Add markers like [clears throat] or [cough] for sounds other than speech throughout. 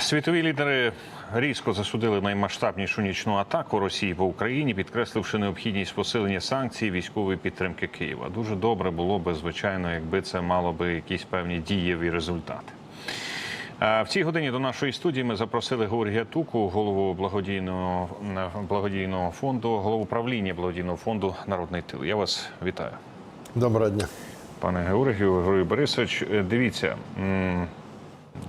Світові лідери різко засудили наймасштабнішу нічну атаку Росії по Україні, підкресливши необхідність посилення санкцій військової підтримки Києва. Дуже добре було би, звичайно, якби це мало би якісь певні дієві результати. В цій годині до нашої студії ми запросили Георгія Туку, голову благодійного благодійного фонду, голову правління благодійного фонду Народний тил. Я вас вітаю. Доброго дня. Пане Георгію, Григорій Борисович, дивіться,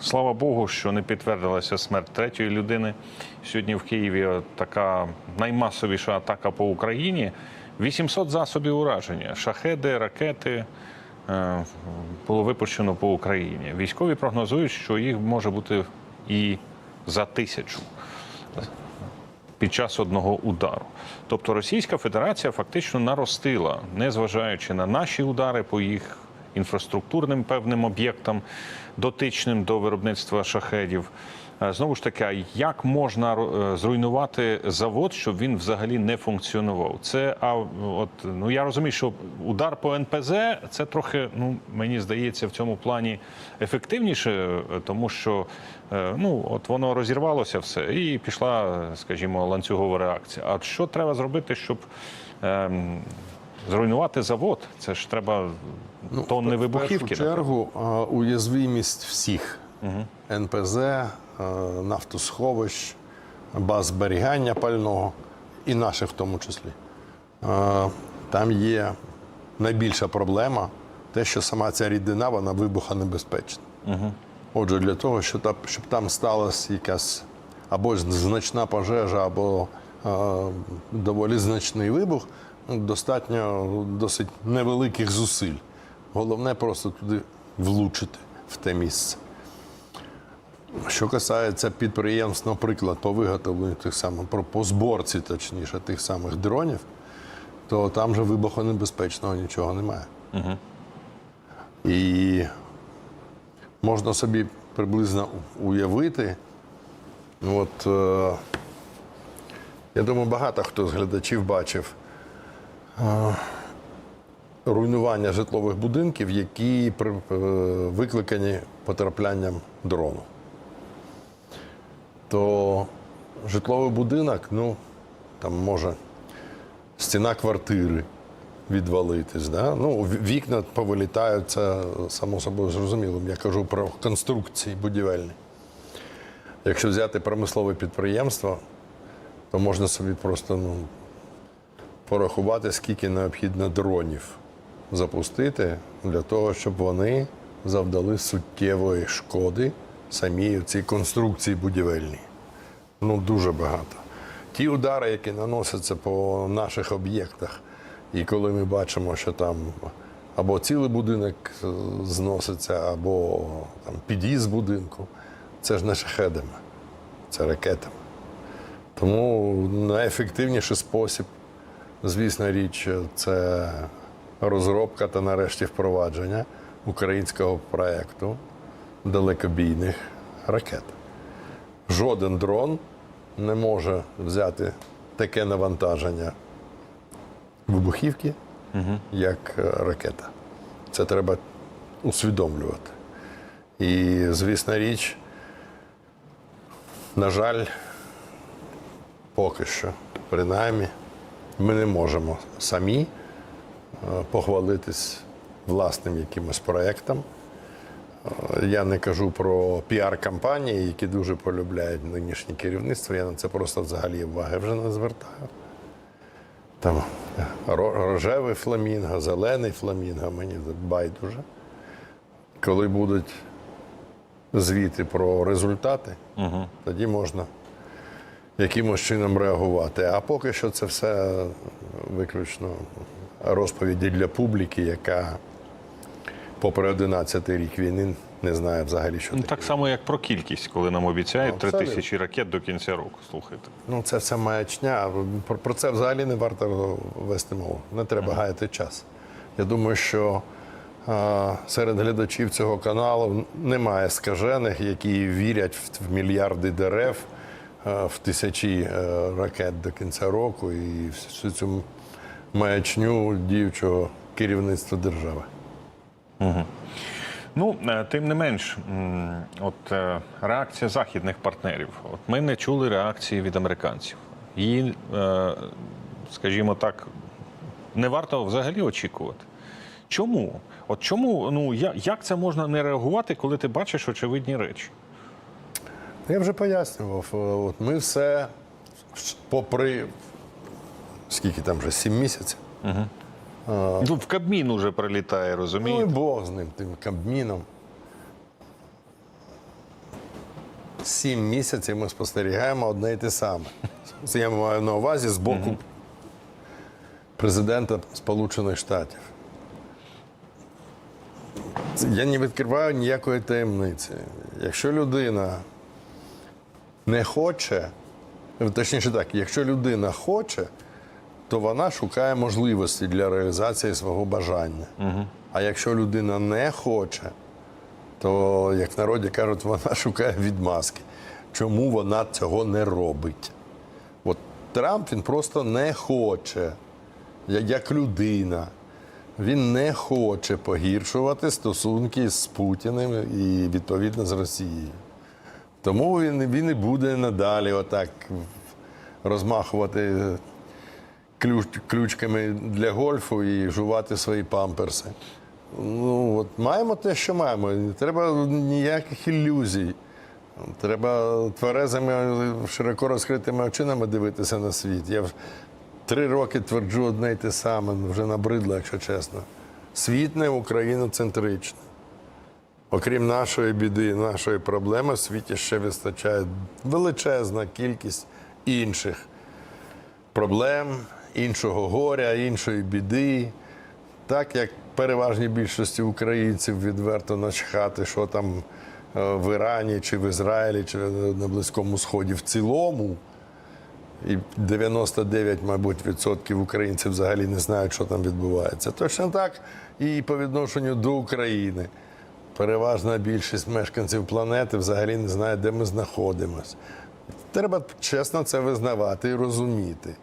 слава Богу, що не підтвердилася смерть третьої людини. Сьогодні в Києві така наймасовіша атака по Україні. 800 засобів ураження, шахеди, ракети е, було випущено по Україні. Військові прогнозують, що їх може бути і за тисячу під час одного удару. Тобто Російська Федерація фактично наростила, незважаючи на наші удари по їх інфраструктурним певним об'єктам, дотичним до виробництва шахедів. Е, Знову ж таки, як можна е, зруйнувати завод, щоб він взагалі не функціонував? Це а от ну я розумію, що удар по НПЗ це трохи, ну мені здається, в цьому плані ефективніше, е, тому що ну от воно розірвалося все і пішла, скажімо, ланцюгова реакція. А що треба зробити, щоб ем, зруйнувати завод? Це ж треба тонни Ну, в вибухівки. першу чергу уязвимість всіх НПЗ, нафтосховищ, баз зберігання пального і наших в тому числі. Там є найбільша проблема те, що сама ця рідина вона вибухонебезпечна. Отже, для того, щоб там, сталася якась або значна пожежа, або доволі значний вибух, достатньо досить невеликих зусиль. Головне просто туди влучити в те місце. Що касається підприємств, наприклад, по виготовленню тих самих, по зборці, точніше, тих самих дронів, то там же вибухонебезпечного нічого немає. І можна собі приблизно уявити. Ну, От, е, я думаю, багато хто з глядачів бачив руйнування житлових будинків, які е, викликані потраплянням дрону. То житловий будинок, ну, там може стіна квартири відвалитись. Да? Ну, вікна повилітають, це само собою зрозуміло. Я кажу про конструкції будівельні. Якщо взяти промислове підприємство, то можна собі просто ну, порахувати, скільки необхідно дронів запустити для того, щоб вони завдали суттєвої шкоди самій цій конструкції будівельній. Ну, дуже багато. Ті удари, які наносяться по наших об'єктах, і коли ми бачимо, що там або цілий будинок е, зноситься, або там під'їзд будинку, це ж не шахедами, це ракетами. Тому найефективніший спосіб, звісно, річ, це розробка та нарешті впровадження українського проєкту далекобійних ракет. Жоден дрон не може взяти таке навантаження вибухівки, як е, ракета. Це треба усвідомлювати. І, звісна річ, на жаль, поки що, принаймні, ми не можемо самі е, похвалитись власним якимось проєктом. Е, Я не кажу про піар-кампанії, які дуже полюбляють нинішнє керівництво. Я на це просто взагалі уваги вже не звертаю. Там е, рожевий фламінго, зелений фламінго, мені байдуже. Коли будуть звіти про результати, тоді можна якимось чином реагувати. А поки що це все виключно розповіді для публіки, яка, попри 11 рік війни, не знає взагалі, що Ну, таке. так само, як про кількість, коли нам обіцяють три Абсолютно. тисячі ракет до кінця року. Слухайте. Ну, це все маячня. Про, про це взагалі не варто вести мову. Не треба гаяти час. Я думаю, що а, серед глядачів цього каналу немає скажених, які вірять в, в мільярди дерев, в тисячі е, ракет до кінця року і всю цю маячню діючого керівництва держави. Ну, е, тим не менш, от е, реакція західних партнерів. От ми не чули реакції від американців. Її, е, скажімо так, не варто взагалі очікувати. Чому? От чому, ну як це можна не реагувати, коли ти бачиш очевидні речі? Я вже пояснював. е, От ми все, попри скільки там вже, сім місяців. Ну, в Кабмін уже прилітає, Ну і? Бог з ним, тим Кабміном. Сім місяців ми спостерігаємо одне і те саме. [laughs] Це я маю на увазі з боку президента Сполучених Штатів. Я не відкриваю ніякої таємниці. Якщо людина не хоче, точніше так, якщо людина хоче, то вона шукає можливості для реалізації свого бажання. А якщо людина не хоче, то, як в народі кажуть, вона [laughs] шукає відмазки. Чому вона цього не робить? От Трамп він просто не хоче, як людина. Він не хоче погіршувати стосунки з Путіним і відповідно з Росією. Тому він, він і буде надалі отак розмахувати ключ, ключками для гольфу і жувати свої памперси. Ну, от маємо те, що маємо. Не треба ніяких ілюзій. Треба тверезими, широко розкритими очинами дивитися на світ. Я три роки тверджу одне й те саме, вже набридло, якщо чесно. Світ не україноцентричний. Окрім нашої біди, нашої проблеми, в світі ще вистачає величезна кількість інших проблем, іншого горя, іншої біди. Так як переважній більшості українців відверто начхати, що там е, в Ірані, чи в Ізраїлі, чи на Близькому Сході в цілому. І 99, мабуть, відсотків українців взагалі не знають, що там відбувається. Точно так і по відношенню до України. Переважна більшість мешканців планети взагалі не знає, де ми знаходимося. Треба чесно це визнавати і розуміти.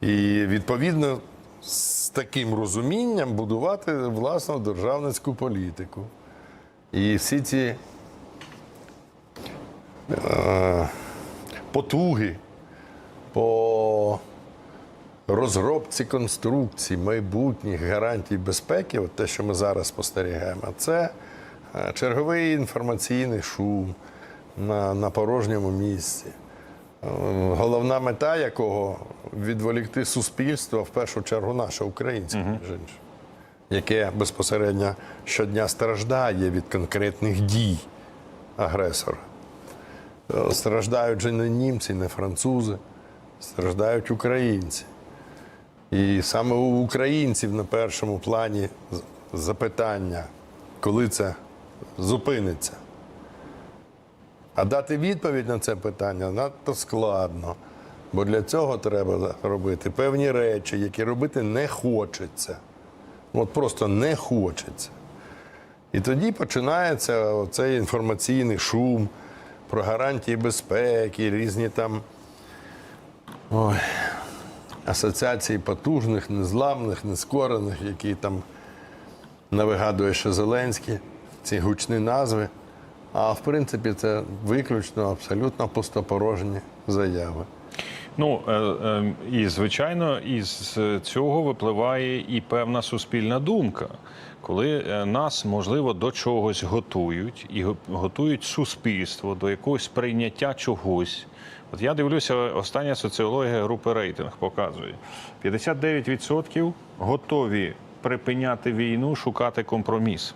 І відповідно з таким розумінням будувати власну державницьку політику. І всі ці е, потуги по розробці конструкцій майбутніх гарантій безпеки, от те, що ми зараз спостерігаємо, це черговий інформаційний шум на, на порожньому місці. Е, Головна мета якого відволікти суспільство, в першу чергу наше українське, між іншим, яке безпосередньо щодня страждає від конкретних дій агресора. Е, Страждають же не німці, не французи, страждають українці. І саме у українців на першому плані запитання, коли це зупиниться. А дати відповідь на це питання надто складно. Бо для цього треба робити певні речі, які робити не хочеться. От просто не хочеться. І тоді починається цей інформаційний шум про гарантії безпеки, різні там ой, асоціації потужних, незламних, нескорених, які там навигадує ще Зеленський, ці гучні назви. А в принципі це виключно абсолютно пустопорожні заяви. Ну е, е, і звичайно, із цього випливає і певна суспільна думка, коли е, нас можливо до чогось готують і готують суспільство до якогось прийняття чогось. От я дивлюся, остання соціологія групи рейтинг показує: 59% готові припиняти війну, шукати компроміс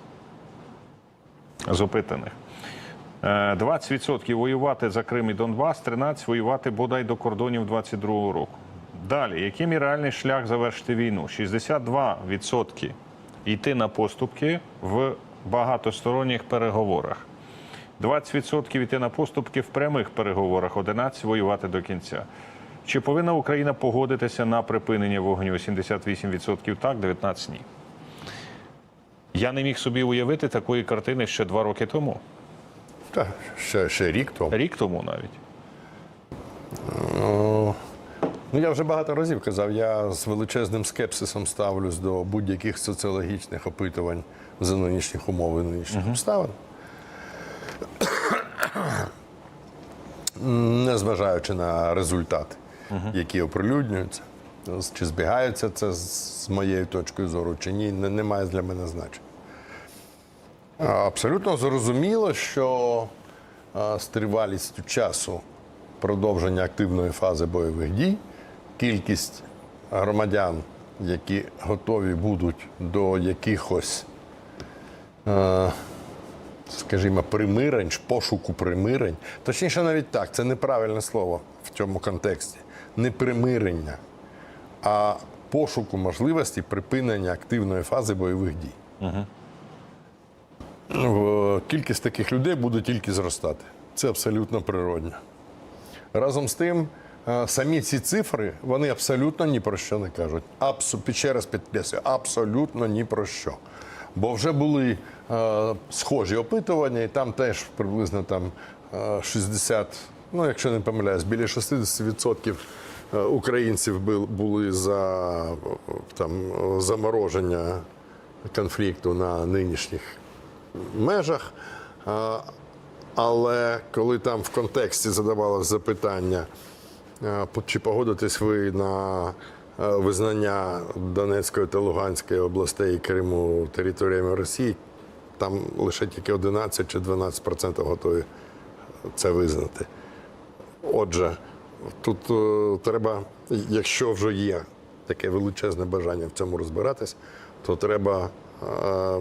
з опитаних. Е, 20% воювати за Крим і Донбас, 13% воювати бодай до кордонів 22-го року. Далі, яким є реальний шлях завершити війну? 62% йти на поступки в багатосторонніх переговорах. 20% йти на поступки в прямих переговорах, 11% воювати до кінця. Чи повинна Україна погодитися на припинення вогню? 78% так, 19% ні. Я не міг собі уявити такої картини ще два роки тому. Та ще, ще рік тому. Рік тому навіть. Ну, Ну, я вже багато разів казав, я з величезним скепсисом ставлюсь до будь-яких соціологічних опитувань за нинішніх умов і нинішніх обставин. Незважаючи на результати, які оприлюднюються, чи збігаються це з з моєю точкою зору, чи ні, не, не має для мене значення. Абсолютно зрозуміло, що з тривалістю часу продовження активної фази бойових дій, кількість громадян, які готові будуть до якихось, скажімо, примирень, пошуку примирень, точніше, навіть так, це неправильне слово в цьому контексті. Не примирення, а пошуку можливості припинення активної фази бойових дій. В- Кількість таких людей буде тільки зростати. Це абсолютно природно. Разом з тим, е, самі ці цифри вони абсолютно ні про що не кажуть. Абсу, ще раз підкреслюю, абсолютно ні про що. Бо вже були е, схожі опитування, і там теж приблизно там е, 60, ну якщо не помиляюсь, біля 60% е, українців були за е, там, е, замороження конфлікту на нинішніх межах. Але коли там в контексті задавалось запитання, чи погодитесь ви на визнання Донецької та Луганської областей Криму територіями Росії, там лише тільки 11 чи 12% готові це визнати. Отже, тут е, треба, якщо вже є таке величезне бажання в цьому розбиратись, то треба е,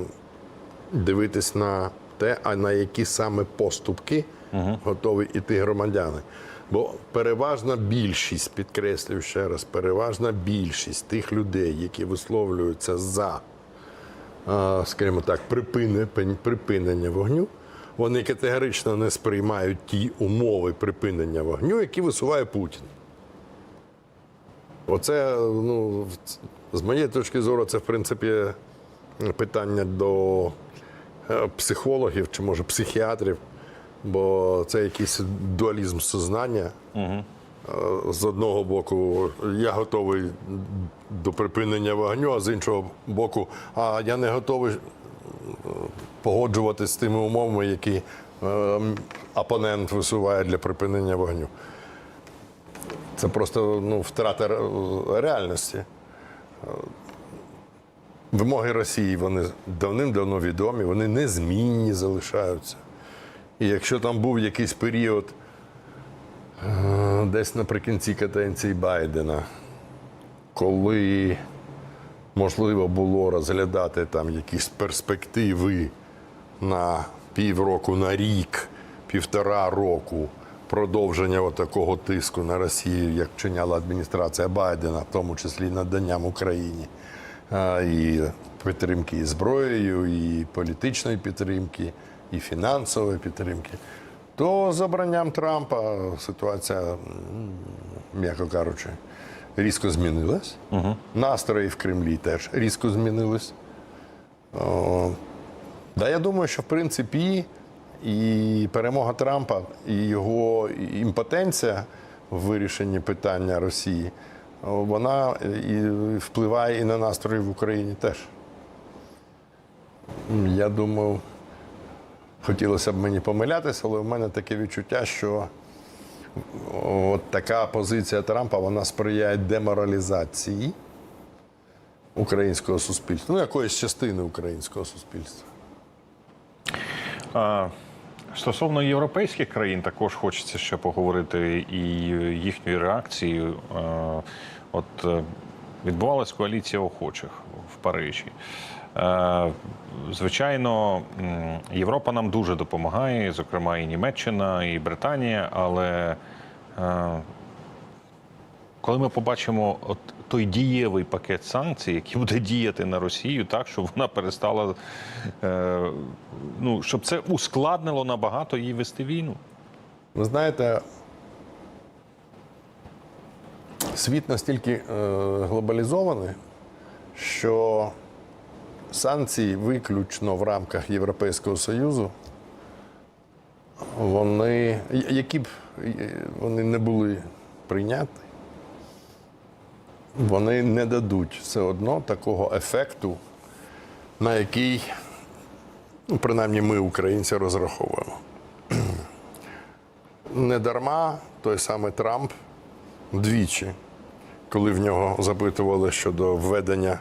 дивитись на те, а на які саме поступки готові йти громадяни. Бо переважна більшість, підкреслюю ще раз, переважна більшість тих людей, які висловлюються за, скажімо так, припинення вогню, вони категорично не сприймають ті умови припинення вогню, які висуває Путін. Оце, ну, з моєї точки зору, це в принципі питання до е, психологів чи може психіатрів, бо це якийсь дуалізм сознання. Е, З одного боку, я готовий до припинення вогню, а з іншого боку, а я не готовий е, погоджуватися з тими умовами, які опонент висуває для припинення вогню. Це просто ну, втрата реальності. Вимоги Росії вони давним-давно відомі, вони незмінні залишаються. І якщо там був якийсь період е, десь наприкінці каденції Байдена, коли можливо було розглядати там якісь перспективи на півроку, на рік, півтора року продовження такого тиску на Росію, як вчиняла адміністрація Байдена, в тому числі наданням Україні і підтримки і зброєю, і політичної підтримки, і фінансової підтримки, то з обранням Трампа ситуація, м'яко кажучи, різко змінилась. Настрої в Кремлі теж різко змінились. О, Да, я думаю, що в принципі і перемога Трампа, і його імпотенція в вирішенні питання Росії, вона і впливає і на настрої в Україні теж. Я думаю, хотілося б мені помилятися, але в мене таке відчуття, що от така позиція Трампа вона сприяє деморалізації українського суспільства, ну якоїсь частини українського суспільства. А, Стосовно європейських країн, також хочеться ще поговорити і їхньої реакції. От е, відбувалась коаліція охочих в Парижі. Е, Звичайно, Європа нам дуже допомагає, зокрема і Німеччина, і Британія, але е, коли ми побачимо от той дієвий пакет санкцій, який буде діяти на Росію, так щоб вона перестала, ну щоб це ускладнило набагато їй вести війну. Ви знаєте, світ настільки е, глобалізований, що санкції виключно в рамках Європейського Союзу, вони, які б е, вони не були прийняті, вони не дадуть все одно такого ефекту, на який, ну, принаймні, ми, українці, розраховуємо. [clears throat] Не дарма той самий Трамп двічі, коли в нього запитували щодо введення,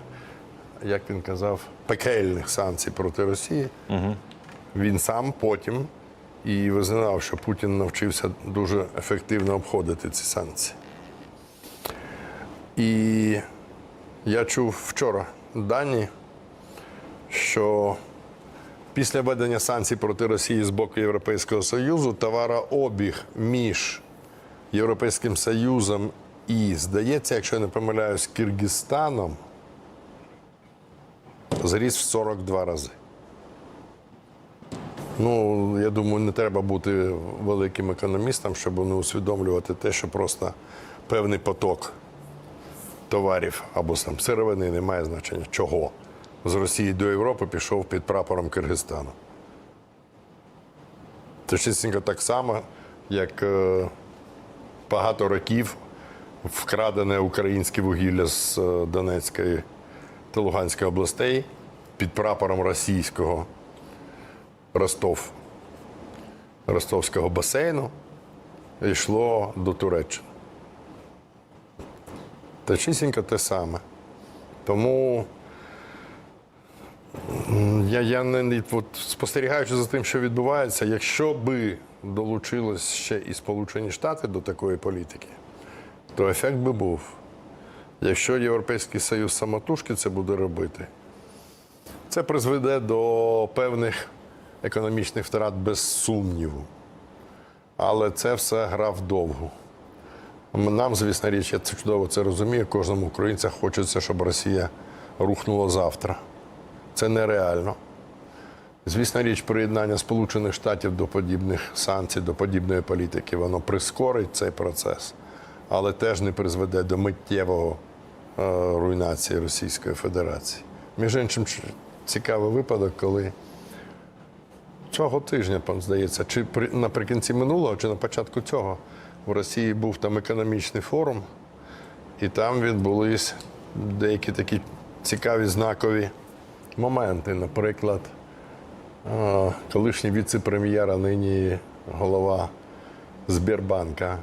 як він казав, пекельних санкцій проти Росії, він сам потім і визнав, що Путін навчився дуже ефективно обходити ці санкції. І я чув вчора дані, що після введення санкцій проти Росії з боку Європейського Союзу товарообіг між Європейським Союзом і, здається, якщо я не помиляюсь, Киргизстаном зріс в 42 рази. Ну, я думаю, не треба бути великим економістом, щоб не усвідомлювати те, що просто певний поток товарів або там сировини не має значення чого. З Росії до Європи пішов під прапором Киргизстану. Чистенько так само, як е, багато років вкрадене українське вугілля з е, Донецької та Луганської областей під прапором російського Ростов, Ростовського басейну йшло до Туреччини. Та чисінько те саме. Тому я, я не от, спостерігаючи за тим, що відбувається, якщо би долучились ще і Сполучені Штати до такої політики, то ефект би був. Якщо Європейський Союз самотужки це буде робити, це призведе до певних економічних втрат без сумніву. Але це все гра вдовгу. Нам, звісно, річ, я це чудово це розумію. Кожному українцю хочеться, щоб Росія рухнула завтра. Це нереально. Звісно, річ, приєднання Сполучених Штатів до подібних санкцій, до подібної політики, воно прискорить цей процес, але теж не призведе до миттєвого е, руйнації Російської Федерації. Між іншим, цікавий випадок, коли цього тижня, пан здається, чи при, наприкінці минулого, чи на початку цього в Росії був там економічний форум, і там відбулись деякі такі цікаві знакові моменти. Наприклад, е, колишній віце-прем'єр, а нині голова Збірбанка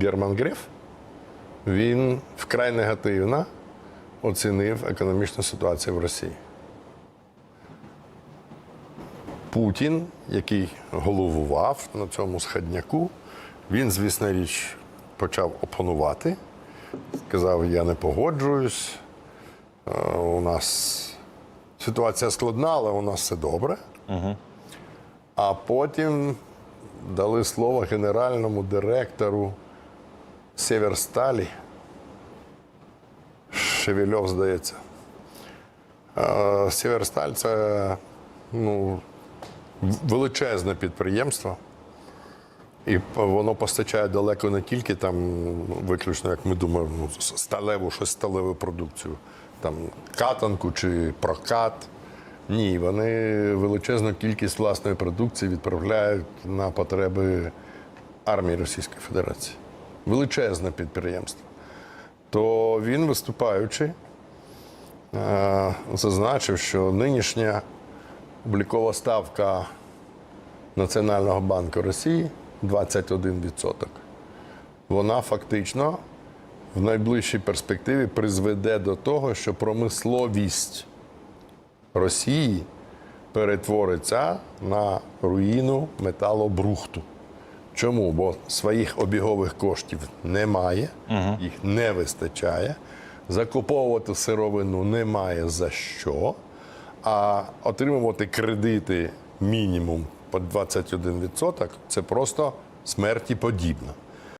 Герман Греф, він вкрай негативно оцінив економічну ситуацію в Росії. Путін, який головував на цьому сходняку, він, звісно річ, почав опонувати. Сказав, я не погоджуюсь. е, У нас ситуація складна, але у нас все добре. А потім дали слово генеральному директору Северсталі. Шевельов, здається. Северсталь це ну, величезне підприємство. І воно постачає далеко не тільки там, ну, виключно, як ми думаємо, ну, сталеву, щось сталеву продукцію, там катанку чи прокат. Ні, вони величезну кількість власної продукції відправляють на потреби армії Російської Федерації. Величезне підприємство. То він, виступаючи, е, зазначив, що нинішня облікова ставка Національного банку Росії 21%. Вона фактично в найближчій перспективі призведе до того, що промисловість Росії перетвориться на руїну металобрухту. Чому? Бо своїх обігових коштів немає, їх не вистачає. Закуповувати сировину немає за що, а отримувати кредити мінімум по 21% це просто смерті подібно.